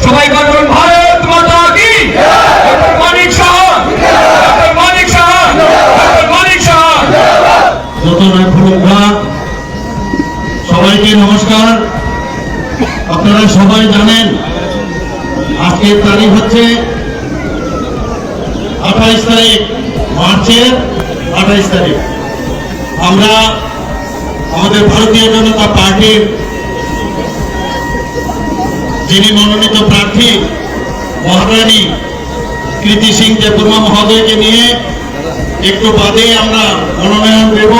সবাই বলুন, ভারত মাতা কি? মানিক শাহ। মানিক শাহ। মানিক শাহ। সবাইকে নমস্কার। আপনারা সবাই জানেন, আজকের তারিখ হচ্ছে আঠাইশ তারিখ, মার্চের আঠাইশ তারিখ। আমরা আমাদের ভারতীয় জনতা পার্টির যিনি মনোনীত প্রার্থী, মহারানী কৃতি সিং দেববর্মা মহোদয়কে নিয়ে একটু বাদে আমরা মনোনয়ন দেব।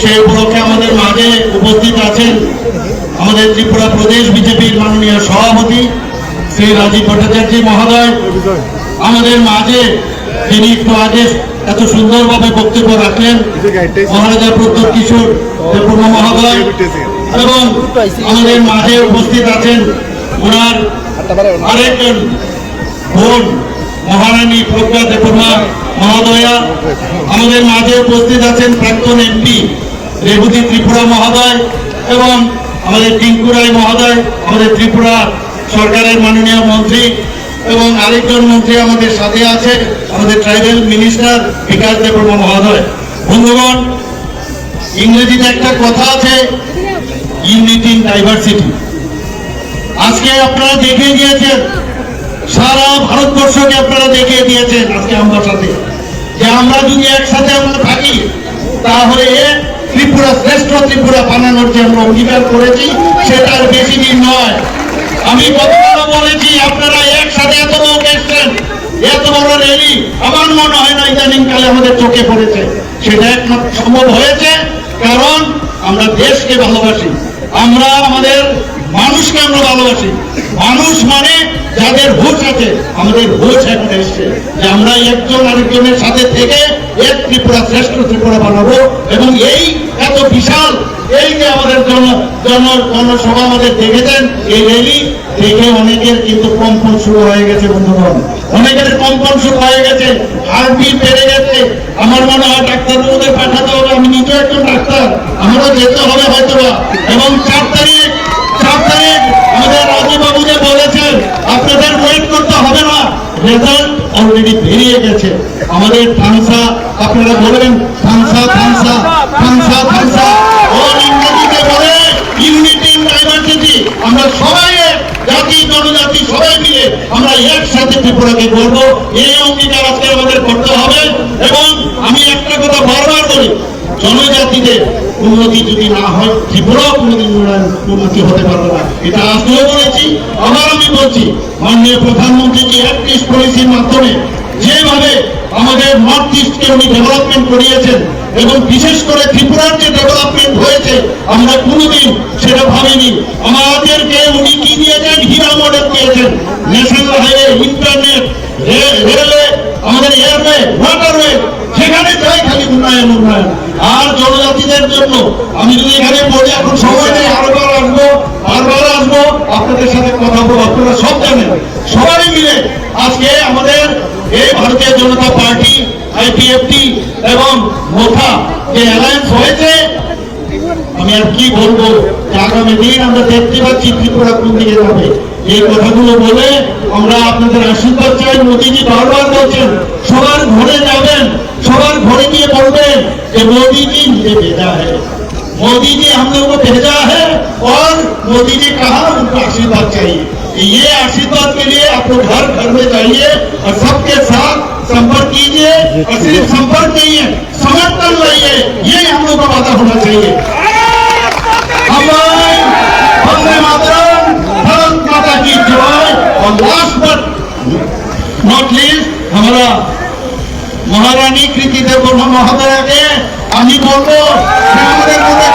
সেই উপলক্ষে আমাদের মাঝে উপস্থিত আছেন আমাদের ত্রিপুরা প্রদেশ বিজেপির মাননীয় সভাপতি শ্রী রাজীব ভট্টাচার্য মহোদয়। আমাদের মাঝে যিনি একটু আগে এত সুন্দরভাবে বক্তব্য রাখলেন, মহারাজা প্রদ্যোৎ কিশোর দেববর্মা মহোদয়। এবং আমাদের মাঝে উপস্থিত আছেন ওনার আরেকজন বোন, মহারানী প্রজ্ঞা দেববর্মা মহোদয়া। আমাদের মাঝে উপস্থিত আছেন প্রাক্তন এমপি রেবতী ত্রিপুরা মহোদয় এবং আমাদের টিঙ্কু রায় মহোদয়, আমাদের ত্রিপুরা সরকারের মাননীয় মন্ত্রী এবং আরেকজন মন্ত্রী আমাদের সাথে আছে আমাদের ট্রাইবেল মিনিস্টার বিকাশ দেববর্মা মহোদয়। বন্ধুগণ, ইংরেজিতে একটা কথা আছে ইউনিটি ইন ডাইভার্সিটি আজকে আপনারা দেখে গিয়েছেন সারা ভারতবর্ষকে আপনারা দেখিয়ে দিয়েছেন আজকে আমার সাথে। যে আমরা যদি একসাথে আমরা থাকি, তাহলে ত্রিপুরা, শ্রেষ্ঠ ত্রিপুরা বানানোর যে আমরা অঙ্গীকার করেছি, সেটা আর বেশি দিন নয়। আমি কতবার বলেছি, আপনারা একসাথে এত লোক এসছেন, এত বড় র্যালি, আমার মনে হয় না ইদানিং কালে আমাদের চোখে পড়েছে। সেটা একমাত্র সম্ভব হয়েছে, কারণ আমরা দেশকে ভালোবাসি। আমরা আমাদের মানুষকে আমরা ভালোবাসি। মানুষ মানে যাদের হুঁশ আছে। আমাদের হুঁশ এখন এসছে। যে আমরা একজন আরেকজনের সাথে থেকে এক ত্রিপুরা শ্রেষ্ঠ ত্রিপুরা বানাবো এবং এই এত বিশাল, এই যে আমাদের জন জন, জনসভা আমাদের দেখেছেন, এই র্যালি দেখে অনেকের কিন্তু কম্পন শুরু হয়ে গেছে, বন্ধুগণ। অনেকের কম্পন শুরু হয়ে গেছে। হার্টবিট বেড়ে গেছে। আমার মনে হয় ডাক্তার ডাক্তারবাবুদের পাঠাতে হবে। আমি নিজেও একজন ডাক্তার। আমারও যেতে হবে হয়তো এবং চার তারিখ আমাদের রাজীববাবু যে বলেছেন আপনাদের ওয়েট করতে হবে না রেজাল্ট অলরেডি গেছে আমাদের থানসা আপনারা বলবেন থানসা থানসা থানসা থানসা অল বলে ইউনিটি ইন ডাইভার্সিটি আমরা সবাই জাতি, জনজাতি, সবাই মিলে আমরা একসাথে ত্রিপুরাকে এই অঙ্গীকার আজকে আমাদের করতে হবে। এবং আমি একটা কথা বারবার বলি, জনজাতিদের উন্নতি যদি না হয়, ত্রিপুরাও কোনোদিন উন্নতি হতে পারবে না। এটা আজকেও বলেছি, আবার আমি বলছি, মাননীয় প্রধানমন্ত্রী যে অ্যাক্টিভ পলিসির মাধ্যমে যেভাবে আমাদের নর্থ ইস্টকে উনি ডেভেলপমেন্ট করিয়েছেন এবং বিশেষ করে ত্রিপুরার যে ডেভেলপমেন্ট হয়েছে, আমরা কোনোদিন সেটা ভাবিনি। আমাদেরকে উনি কি দিয়েছেন? হীরা মডেল দিয়েছেন। ন্যাশনাল হাইওয়ে ইন্টারনেট রেলওয়ে আমাদের এয়ারওয়ে ওয়াটারওয়ে যেখানে যাই খালি উন্নয়ন উন্নয়ন। আর জনজাতিদের জন্য আমি যদি এখানে বলি, এখন সময় নেই, আরবার আসব, বারবার আসব। আপনাদের সাথে কথা বলব, আপনারা সব জানেন। সবাই মিলে আজকে আমাদের এই ভারতীয় জনতা পার্টি আইপিএফটি এবং মোথা যে অ্যালায়েন্স হয়েছে আমি আর কি বলবো যে আগামী দিন আমরা দেখতে পাচ্ছি ত্রিপুরা কোন দিকে যাবে এই কথাগুলো বলে আমরা আপনাদের আশীর্বাদ চাই মোদীজি বারবার বলছেন সবার ঘরে যাবেন সবার ঘরে গিয়ে বলবেন যে মোদীজি मुझे भेजा है मोदी जी हम लोग को भेजा है और मोदी जी कहा उनको आशीर्वाद चाहिए ये आशीर्वाद के लिए आपको घर घर में जाइए और सबके साथ संपर्क कीजिए और सिर्फ संपर्क नहीं है समर्थन लाइए ये हम लोग का वादा होना चाहिए हमारे वंदे मातरम भारत माता की जय और लास्ट बट नॉट लीस्ट हमारा মহারানী কৃতি দেববর্মা মহোদয়াকে আমি বলবো যে আমাদের মধ্যে